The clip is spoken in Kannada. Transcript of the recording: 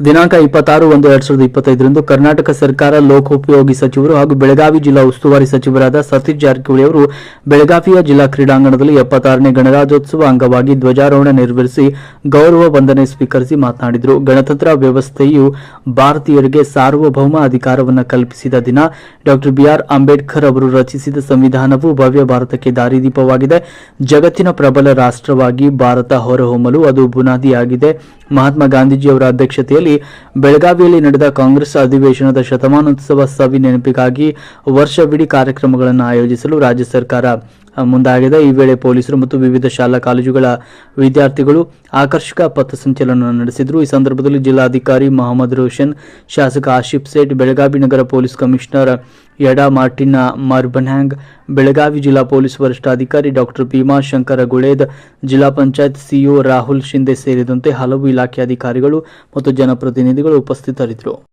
ದಿನಾಂಕ ಇಪ್ಪತ್ತಾರು ಒಂದು ಎರಡ್ ಸಾವಿರದ ಇಪ್ಪತ್ತೈದರಂದು ಕರ್ನಾಟಕ ಸರ್ಕಾರ ಲೋಕೋಪಯೋಗಿ ಸಚಿವರು ಹಾಗೂ ಬೆಳಗಾವಿ ಜಿಲ್ಲಾ ಉಸ್ತುವಾರಿ ಸಚಿವರಾದ ಸತೀಶ್ ಜಾರಕಿಹೊಳಿ ಅವರು ಬೆಳಗಾವಿಯ ಜಿಲ್ಲಾ ಕ್ರೀಡಾಂಗಣದಲ್ಲಿ ಎಪ್ಪತ್ತಾರನೇ ಗಣರಾಜ್ಯೋತ್ಸವ ಅಂಗವಾಗಿ ಧ್ವಜಾರೋಹಣ ನೆರವೇರಿಸಿ ಗೌರವ ವಂದನೆ ಸ್ವೀಕರಿಸಿ ಮಾತನಾಡಿದರು. ಗಣತಂತ್ರ ವ್ಯವಸ್ಥೆಯು ಭಾರತೀಯರಿಗೆ ಸಾರ್ವಭೌಮ ಅಧಿಕಾರವನ್ನು ಕಲ್ಪಿಸಿದ ದಿನ. ಡಾಕ್ಟರ್ ಬಿಆರ್ ಅಂಬೇಡ್ಕರ್ ಅವರು ರಚಿಸಿದ ಸಂವಿಧಾನವು ಭವ್ಯ ಭಾರತಕ್ಕೆ ದಾರಿದೀಪವಾಗಿದೆ. ಜಗತ್ತಿನ ಪ್ರಬಲ ರಾಷ್ಟ್ರವಾಗಿ ಭಾರತ ಹೊರಹೊಮ್ಮಲು ಅದು ಬುನಾದಿಯಾಗಿದೆ. ಮಹಾತ್ಮ ಗಾಂಧೀಜಿಯವರ ಅಧ್ಯಕ್ಷತೆಯಲ್ಲಿ ಬೆಳಗಾವಿಯಲ್ಲಿ ನಡೆದ ಕಾಂಗ್ರೆಸ್ ಅಧಿವೇಶನದ ಶತಮಾನೋತ್ಸವ ಸವಿ ನೆನಪಿಗಾಗಿ ವರ್ಷವಿಡೀ ಕಾರ್ಯಕ್ರಮಗಳನ್ನು ಆಯೋಜಿಸಲು ರಾಜ್ಯ ಸರ್ಕಾರ ಮುಂದಾಗಿದೆ. ಈ ವೇಳೆ ಪೊಲೀಸರು ಮತ್ತು ವಿವಿಧ ಶಾಲಾ ಕಾಲೇಜುಗಳ ವಿದ್ಯಾರ್ಥಿಗಳು ಆಕರ್ಷಕ ಪಥಸಂಚಲನ ನಡೆಸಿದರು. ಈ ಸಂದರ್ಭದಲ್ಲಿ ಜಿಲ್ಲಾಧಿಕಾರಿ ಮೊಹಮ್ಮದ್ ರೋಷನ್, ಶಾಸಕ ಆಶಿಫ್ ಸೇಠ್, ಬೆಳಗಾವಿ ನಗರ police commissioner Yada Martin Marbaniang Belagavi ಜಿಲ್ಲಾ ಪೊಲೀಸ್ ವರಿಷ್ಠಾಧಿಕಾರಿ ಡಾಕ್ಟರ್ ಭೀಮಾ ಶಂಕರ ಗುಳೇದ್, ಜಿಲ್ಲಾ ಪಂಚಾಯತ್ ಸಿಇಒ ರಾಹುಲ್ ಶಿಂದೆ ಸೇರಿದಂತೆ ಹಲವು ಇಲಾಖೆ ಅಧಿಕಾರಿಗಳು ಮತ್ತು ಜನಪ್ರತಿನಿಧಿಗಳು ಉಪಸ್ಥಿತರಿದ್ದರು.